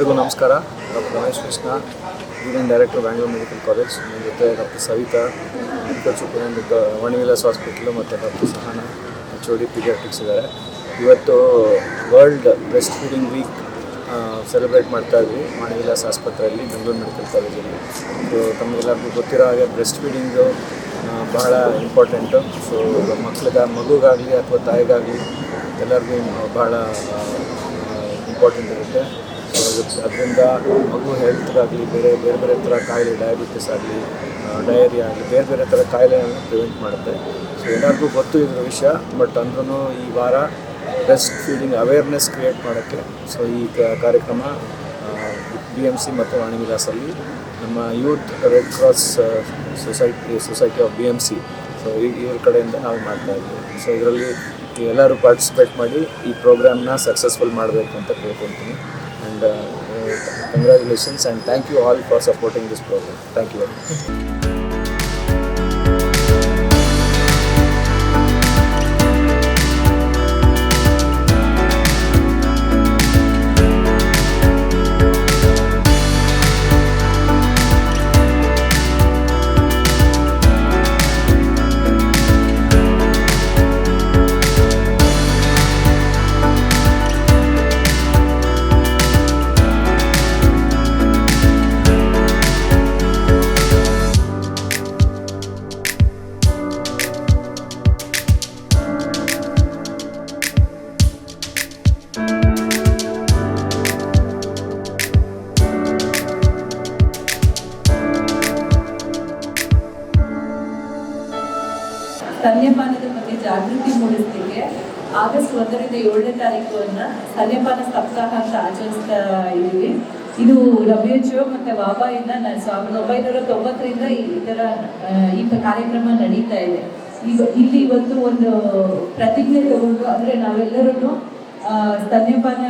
ಎಲ್ರಿಗೂ ನಮಸ್ಕಾರ. Doctor Ramesh Krishna union director, Bangalore medical college. ನನ್ನ ಜೊತೆ doctor Savita, medical superintendent, Vanivilas hospital ಮತ್ತು doctor Sahana H O D pediatrics ಇದ್ದಾರೆ. ಇವತ್ತು world breast feeding week celebrate ಮಾಡ್ತಾ ಇದ್ವಿ ವಾಣಿವಿಲಾಸ್ ಆಸ್ಪತ್ರೆಯಲ್ಲಿ, ಬೆಂಗಳೂರು ಮೆಡಿಕಲ್ ಕಾಲೇಜಲ್ಲಿ. ಇದು ತಮಗೆಲ್ಲರಿಗೂ ಗೊತ್ತಿರೋ ಹಾಗೆ ಬ್ರೆಸ್ಟ್ ಫೀಡಿಂಗು ಬಹಳ ಇಂಪಾರ್ಟೆಂಟು. ಸೊ ಮಕ್ಳಿಗೆ, ಮಗುಗಾಗಲಿ ಅಥವಾ ತಾಯಿಗಾಗಲಿ ಎಲ್ಲರಿಗೂ ಬಹಳ ಇಂಪಾರ್ಟೆಂಟ್ ಇರುತ್ತೆ. ಸೊ ಅದರಿಂದ ಮಗು ಹೆಲ್ತ್ಗಾಗಲಿ ಬೇರೆ ಬೇರೆ ಬೇರೆ ಥರ ಕಾಯಿಲೆ ಡಯಾಬಿಟಿಸ್ ಆಗಲಿ ಡಯರಿಯಾ ಆಗಲಿ, ಬೇರೆ ಬೇರೆ ಥರ ಕಾಯಿಲೆಗಳನ್ನು ಪ್ರಿವೆಂಟ್ ಮಾಡುತ್ತೆ. ಸೊ ಎಲ್ಲರಿಗೂ ಗೊತ್ತು ಇದ್ರ ವಿಷಯ ಬಟ್ ಅಂದ್ರೂ ಈ ವಾರ ಬೆಸ್ಟ್ ಫೀಲಿಂಗ್ ಅವೇರ್ನೆಸ್ ಕ್ರಿಯೇಟ್ ಮಾಡೋಕ್ಕೆ ಸೊ ಈ ಕಾರ್ಯಕ್ರಮ ಬಿ ಎಂ ಸಿ ಮತ್ತು ವಾಣಿ ವಿಲಾಸಲ್ಲಿ ನಮ್ಮ youth red cross society society of B M C so ಇವ್ರ ಕಡೆಯಿಂದ ನಾವು ಮಾಡ್ತಾ ಇದ್ದೀವಿ ಸೊ ಇದರಲ್ಲಿ ಎಲ್ಲರೂ ಪಾರ್ಟಿಸಿಪೇಟ್ ಮಾಡಿ ಈ ಪ್ರೋಗ್ರಾಮ್ನ ಸಕ್ಸಸ್ಫುಲ್ ಮಾಡಬೇಕು ಅಂತ ಕೇಳ್ಕೊತೀನಿ and uh, uh, congratulations and thank you all for supporting this program. Thank you very much. ಸ್ತನ್ಯಪಾನದ ಬಗ್ಗೆ ಜಾಗೃತಿ ಮೂಡಿಸ್ಲಿಕ್ಕೆ ಆಗಸ್ಟ್ ಒಂದರಿಂದ ಏಳನೇ ತಾರೀಕುವನ್ನ ಸ್ತನ್ಯಪಾನ ಸಪ್ತಾಹ ಅಂತ ಆಚರಿಸ್ತಾ ಇದ್ದೀವಿ. ಇದು ಡಬ್ಲ್ಯೂ ಎಚ್ ಒ ಮತ್ತು ಇಂದ ಸಾವಿರದ ಒಂಬೈನೂರ ತೊಂಬತ್ತರಿಂದ ಈ ಈ ಕಾರ್ಯಕ್ರಮ ನಡೀತಾ ಇದೆ. ಈಗ ಇಲ್ಲಿ ಇವತ್ತು ಒಂದು ಪ್ರತಿಜ್ಞೆ ತಗೊಂಡು ಅಂದರೆ ನಾವೆಲ್ಲರೂ ಸ್ತನ್ಯಪಾನ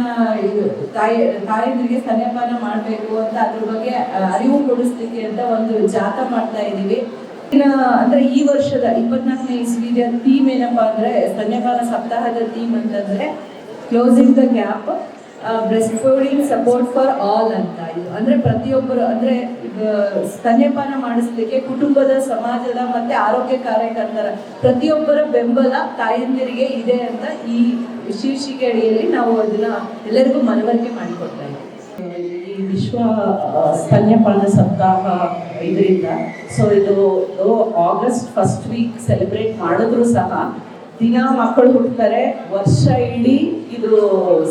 ಇದು ತಾಯಿ, ತಾಯಂದ್ರಿಗೆ ಸ್ತನ್ಯಪಾನ ಮಾಡಬೇಕು ಅಂತ ಅದ್ರ ಬಗ್ಗೆ ಅರಿವು ಮೂಡಿಸ್ಲಿಕ್ಕೆ ಅಂತ ಒಂದು ಜಾಥಾ ಮಾಡ್ತಾ ಇದ್ದೀವಿ. ಅಂದ್ರೆ ಈ ವರ್ಷದ ಇಪ್ಪತ್ನಾಲ್ಕನೇ ಇಸ್ವಿಯ ಥೀಮ್ ಏನಪ್ಪಾ ಅಂದ್ರೆ ಸ್ತನ್ಯಪಾನ ಸಪ್ತಾಹದ ಥೀಮ್ ಅಂತಂದ್ರೆ closing the gap breastfeeding support for all ಅಂತ ಇದು. ಅಂದ್ರೆ ಪ್ರತಿಯೊಬ್ಬರು, ಅಂದ್ರೆ ಸ್ತನ್ಯಪಾನ ಮಾಡಿಸ್ಲಿಕ್ಕೆ ಕುಟುಂಬದ, ಸಮಾಜದ ಮತ್ತೆ ಆರೋಗ್ಯ ಕಾರ್ಯಕರ್ತರ ಪ್ರತಿಯೊಬ್ಬರ ಬೆಂಬಲ ತಾಯಂದಿರಿಗೆ ಇದೆ ಅಂತ ಈ ಶೀರ್ಷಿಕೆ ಅಡಿಯಲ್ಲಿ ನಾವು ಅದನ್ನ ಎಲ್ಲರಿಗೂ ಮನವರಿಕೆ ಮಾಡಿಕೊಡ್ತಾ ಇದ್ದೀವಿ. ಈ ವಿಶ್ವ ಸ್ತನ್ಯಪಾನ ಸಪ್ತಾಹ ಇದರಿಂದ ಸೊ ಇದು ಆಗಸ್ಟ್ ಫಸ್ಟ್ ವೀಕ್ ಸೆಲೆಬ್ರೇಟ್ ಮಾಡಿದ್ರು ಸಹ. ದಿನ ಮಕ್ಕಳು ಹುಟ್ಟುತ್ತಾರೆ ವರ್ಷ ಇಡೀ ಇದು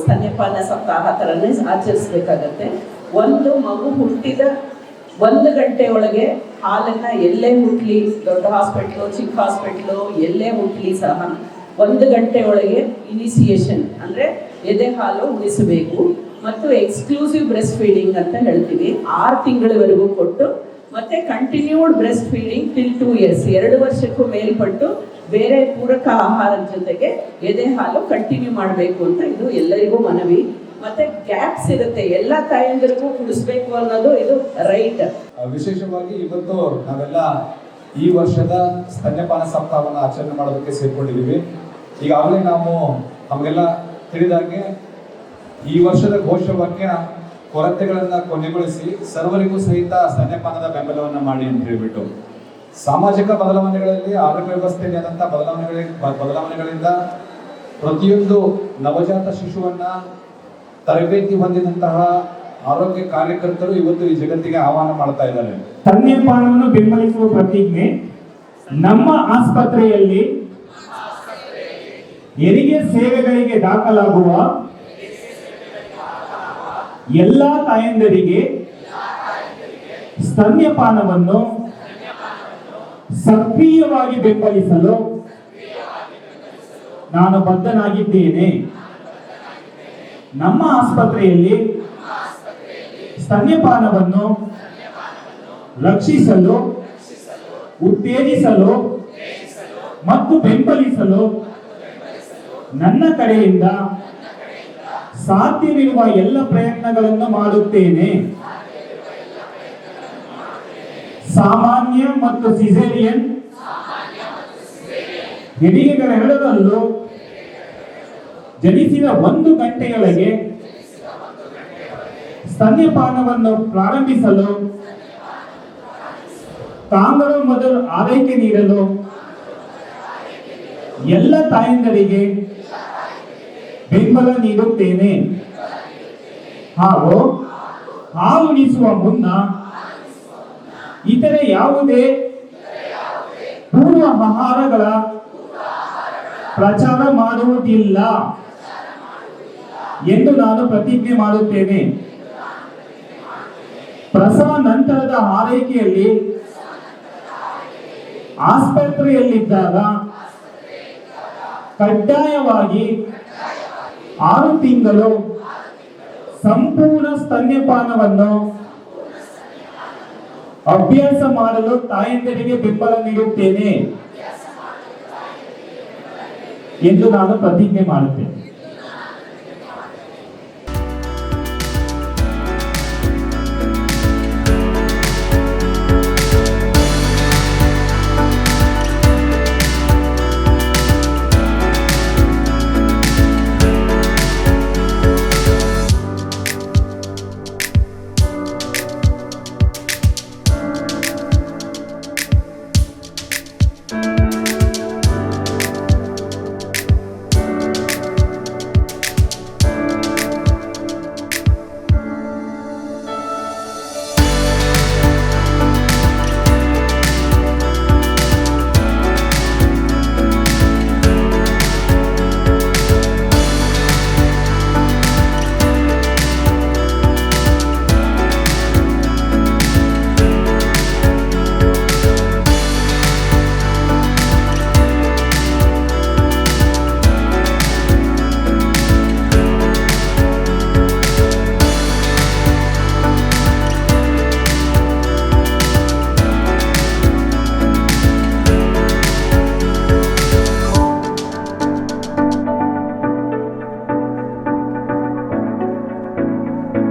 ಸ್ತನ್ಯಪಾನ ಸಪ್ತಾಹ ಥರನೇ ಆಚರಿಸ್ಬೇಕಾಗತ್ತೆ. ಒಂದು ಮಗು ಹುಟ್ಟಿದ ಒಂದು ಗಂಟೆ ಒಳಗೆ ಹಾಲನ್ನ ಎಲ್ಲೇ ಹುಟ್ಟಲಿ ದೊಡ್ಡ ಹಾಸ್ಪಿಟ್ಲು, ಚಿಕ್ಕ ಹಾಸ್ಪಿಟ್ಲು, ಎಲ್ಲೇ ಹುಟ್ಟಲಿ ಸಹ. ಒಂದು ಗಂಟೆ ಒಳಗೆ ಇನಿಸಿಯೇಷನ್ ಅಂದ್ರೆ ಎದೆ ಹಾಲು ಉಣಿಸಬೇಕು. ಮತ್ತು ಎಕ್ಸ್ಕ್ಲೂಸಿವ್ ಬ್ರೆಸ್ಟ್ ಫೀಡಿಂಗ್ ಅಂತ ಹೇಳ್ತೀವಿ. ಆರು ತಿಂಗಳವರೆಗೂ ಕೊಟ್ಟು, ಮತ್ತೆ continued breastfeeding till two years ಎರಡು ವರ್ಷಕ್ಕೂ ಮೇಲ್ಪಟ್ಟು ಬೇರೆ ಪೂರಕ ಆಹಾರದ ಜೊತೆಗೆ ಎದೆ ಹಾಲು ಕಂಟಿನ್ಯೂ ಮಾಡಬೇಕು ಅಂತ ಇದು ಎಲ್ಲರಿಗೂ ಮನವಿ. ಮತ್ತೆ ಗ್ಯಾಪ್ಸ್ ಇರುತ್ತೆ. ಎಲ್ಲ ತಾಯಂದಿರಿಗೂ ಕುಡಿಸ್ಬೇಕು ಅನ್ನೋದು ಇದು ರೈಟ್ ವಿಶೇಷವಾಗಿ ಇವತ್ತು ನಾವೆಲ್ಲ ಈ ವರ್ಷದ ಸ್ತನ್ಯಪಾನ ಸಪ್ತಾಹವನ್ನು ಆಚರಣೆ ಮಾಡೋದಕ್ಕೆ ಸೇರ್ಕೊಂಡಿದ್ದೀವಿ. ಈಗಾಗಲೇ ನಾವು ನಮಗೆಲ್ಲ ತಿಳಿದಾಗೆ ಈ ವರ್ಷದ ಘೋಷವಾಕ್ಯ ಕೊರತೆಗಳನ್ನ ಕೊನೆಗೊಳಿಸಿ ಸರ್ವರಿಗೂ ಸಹಿತ ಸ್ತನ್ಯಪಾನದ ಬೆಂಬಲವನ್ನು ಮಾಡಿ ಅಂತ ಹೇಳ್ಬಿಟ್ಟು. ಸಾಮಾಜಿಕ ಬದಲಾವಣೆಗಳಲ್ಲಿ ಆರೋಗ್ಯ ವ್ಯವಸ್ಥೆಯಲ್ಲಿ ಆದಂತಹ ಬದಲಾವಣೆಗಳ ಬದಲಾವಣೆಗಳಿಂದ ಪ್ರತಿಯೊಂದು ನವಜಾತ ಶಿಶುವನ್ನ ತರಬೇತಿ ಹೊಂದಿದಂತಹ ಆರೋಗ್ಯ ಕಾರ್ಯಕರ್ತರು ಇವತ್ತು ಈ ಜಗತ್ತಿಗೆ ಆಹ್ವಾನ ಮಾಡ್ತಾ ಇದ್ದಾರೆ. ಸ್ತನ್ಯಪಾನವನ್ನು ಬೆಂಬಲಿಸುವ ಪ್ರತಿಜ್ಞೆ ನಮ್ಮ ಆಸ್ಪತ್ರೆಯಲ್ಲಿ ಹೆರಿಗೆ ಸೇವೆಗಳಿಗೆ ದಾಖಲಾಗುವ ಎಲ್ಲ ತಾಯಂದರಿಗೆ ಸ್ತನ್ಯಪಾನವನ್ನು ಸಕ್ರಿಯವಾಗಿ ಬೆಂಬಲಿಸಲು ನಾನು ಬದ್ಧನಾಗಿದ್ದೇನೆ. ನಮ್ಮ ಆಸ್ಪತ್ರೆಯಲ್ಲಿ ಸ್ತನ್ಯಪಾನವನ್ನು ರಕ್ಷಿಸಲು, ಉತ್ತೇಜಿಸಲು ಮತ್ತು ಬೆಂಬಲಿಸಲು ನನ್ನ ಕಡೆಯಿಂದ ಸಾಧ್ಯವಿರುವ ಎಲ್ಲ ಪ್ರಯತ್ನಗಳನ್ನು ಮಾಡುತ್ತೇನೆ. ಸಾಮಾನ್ಯ ಮತ್ತು ಸಿಸೇರಿಯನ್ ಹೆರಿಗೆಗಳೆರಡರಲ್ಲೂ ಜನಿಸಿದ ಒಂದು ಗಂಟೆಯೊಳಗೆ ಸ್ತನ್ಯಪಾನವನ್ನು ಪ್ರಾರಂಭಿಸಲು ತಾಂಗಳು ಮೊದಲು ಆರೈಕೆ ನೀಡಲು, ಎಲ್ಲ ತಾಯಂದರಿಗೆ ಬೆಂಬಲ ನೀಡುತ್ತೇನೆ. ಹಾಗೂ ಹಾಲುಣಿಸುವ ಮುನ್ನ ಇತರೆ ಯಾವುದೇ ಪೂರ್ವ ಆಹಾರಗಳ ಪ್ರಚಾರ ಮಾಡುವುದಿಲ್ಲ ಎಂದು ನಾನು ಪ್ರತಿಜ್ಞೆ ಮಾಡುತ್ತೇನೆ. ಪ್ರಸವ ನಂತರದ ಆರೈಕೆಯಲ್ಲಿ ಆಸ್ಪತ್ರೆಯಲ್ಲಿದ್ದಾಗ ಕಡ್ಡಾಯವಾಗಿ ಆರು ತಿಂಗಳು ಸಂಪೂರ್ಣ ಸ್ತನ್ಯಪಾನವನ್ನು ಅಭ್ಯಾಸ ಮಾಡಲು ತಾಯಂದಿರಿಗೆ ಬೆಂಬಲ ನೀಡುತ್ತೇನೆ. ಎಂದು ನಾನು ಪ್ರತಿಜ್ಞೆ ಮಾಡುತ್ತೇನೆ.